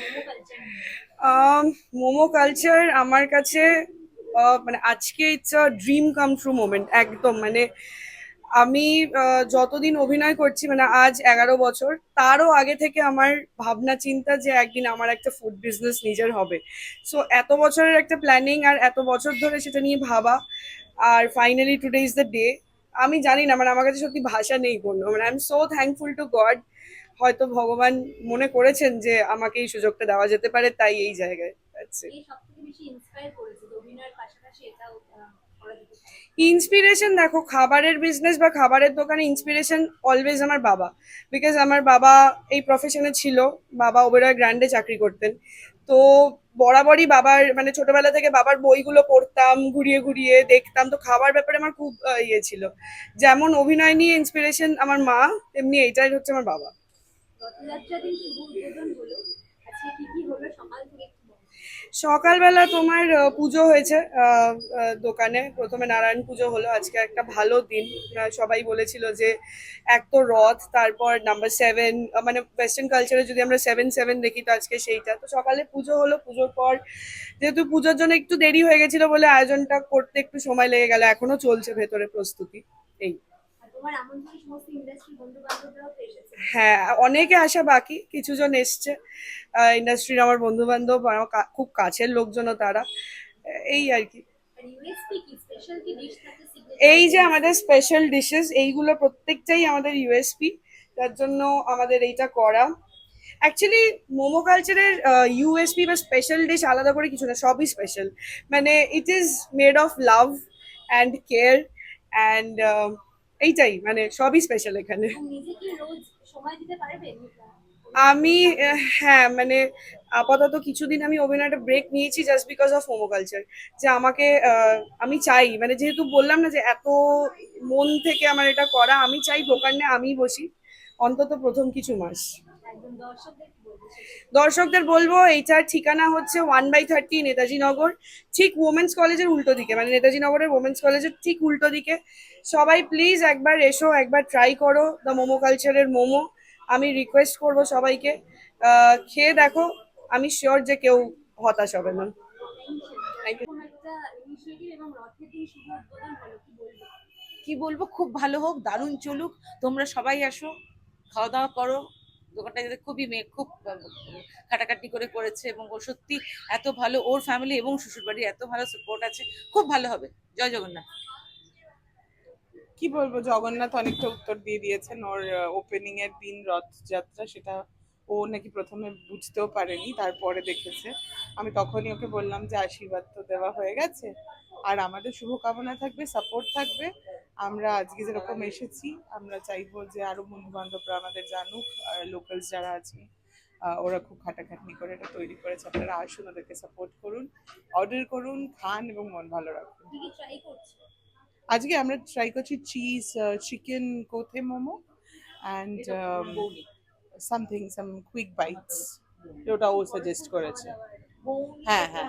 Momo culture momo culture আমার কাছে মানে আজকে it's a dream come true moment একদম। মানে আমি যতদিন অভিনয় করছি মানে আজ এগারো বছর, তারও আগে থেকে আমার ভাবনা, চিন্তা যে একদিন আমার একটা ফুড বিজনেস নিজের হবে। সো এত বছরের একটা প্ল্যানিং আর এত বছর ধরে সেটা নিয়ে ভাবা, আর finally today is the day আমি জানি না মানে আমার কাছে সত্যি ভাষা নেই কোনো মানে I am so thankful to God হয়তো ভগবান মনে করেছেন যে আমাকে এই সুযোগটা দেওয়া যেতে পারে, তাই এই জায়গায় আছে ইন্সপিরেশন দেখো, খাবারের বিজনেস বা খাবারের দোকানে ইন্সপিরেশন অলওয়েজ আমার বাবা। বিকজ আমার বাবা এই প্রফেশনে ছিল, বাবা ওবেরয় গ্র্যান্ডে চাকরি করতেন। তো বরাবরই বাবার মানে ছোটবেলা থেকে বাবার বইগুলো পড়তাম, ঘুরিয়ে ঘুরিয়ে দেখতাম। তো খাবার ব্যাপারে আমার খুব ইয়ে ছিল। যেমন অভিনয় নিয়ে ইন্সপিরেশন আমার মা, তেমনি এইটাই হচ্ছে আমার বাবা। হলো সকালবেলা তোমার পুজো হয়েছে দোকানে। প্রথমে নারায়ণ পুজো হলো, আজকে একটা ভালো দিন। সবাই বলেছিল যে এক তো রথ, তারপর নাম্বার সেভেন মানে ওয়েস্টার্ন কালচারে যদি আমরা সেভেন সেভেন দেখি, তো আজকে সেইটা। তো সকালে পুজো হলো, পুজোর পর যেহেতু পুজোর জন্য একটু দেরি হয়ে গেছিল বলে আয়োজনটা করতে একটু সময় লেগে গেল, এখনও চলছে ভেতরে প্রস্তুতি, এই। হ্যাঁ অনেকে আসা বাকি কিছু জন এসছে ইন্ডাস্ট্রির আমার বন্ধু বান্ধব আমার খুব কাছের লোকজনও তারা। এই আর কি। signature? এই যে আমাদের স্পেশাল ডিশেস এইগুলো প্রত্যেকটাই আমাদের ইউএসপি তার জন্য আমাদের এইটা করা। অ্যাকচুয়ালি মোমো কালচারের ইউএসপি বা স্পেশাল ডিশ আলাদা করে কিছু না সবই স্পেশাল মানে it is made of love and care and এইটাই মানে সবই স্পেশাল এখানে। আমি হ্যাঁ মানে আপাতত কিছুদিন আমি অভিনয়টা ব্রেক নিয়েছি just because of homo culture যে আমাকে আমি চাই মানে যেহেতু বললাম না যে এত মন থেকে আমার এটা করা আমি চাই দোকানে আমি বসি অন্তত প্রথম কিছু মাস। একদম দর্শকদের বলব, এইটার ঠিকানা হচ্ছে one by thirty Netaji Nagar ঠিক ওমেন্স কলেজের উল্টো দিকে মানে নেতাজি নগরের ওমেন্স কলেজের ঠিক উল্টো দিকে। সবাই প্লিজ একবার এসো, একবার ট্রাই করো দ্য মোমো কালচারের মোমো। আমি রিকোয়েস্ট করব সবাইকে। খেয়ে দেখো, আমি শিওর যে কেউ হতাশ হবে না। কি বলব, খুব ভালো হোক, দারুণ চলুক, তোমরা সবাই আসো, খাওয়া দাওয়া করো। দোকানটা যাতে খুবই মেয়ে খুব আহ, খাটাখাটি করে করেছে এবং ও সত্যি এত ভালো ওর ফ্যামিলি এবং শ্বশুরবাড়ি এত ভালো সাপোর্ট আছে খুব ভালো হবে। জয় জগন্নাথ। কি বলব? জগন্নাথ অনেকটা উত্তর দিয়ে দিয়েছেন ওর ওপেনিং এর দিন রথযাত্রা সেটা ও নাকি প্রথমে বুঝতেও পারেনি তারপরে দেখেছে। আমি তখনই ওকে বললাম যে আশীর্বাদ তো দেওয়া হয়ে গেছে। আর আমাদের শুভকামনা থাকবে সাপোর্ট থাকবে। আমরা আজকে যেরকম এসেছি আমরা চাইব যে আরও বন্ধু বান্ধবরা আমাদের জানুক আর লোকালস যারা আছে ওরা খুব খাটাখাটনি করে এটা তৈরি করেছে। আপনারা আসুন ওদেরকে সাপোর্ট করুন অর্ডার করুন খান এবং মন ভালো রাখুন। আজকে আমরা ট্রাই করছি cheese chicken কোথে momo and something some quick bites ওটা ও সাজেস্ট করেছে। হ্যাঁ হ্যাঁ।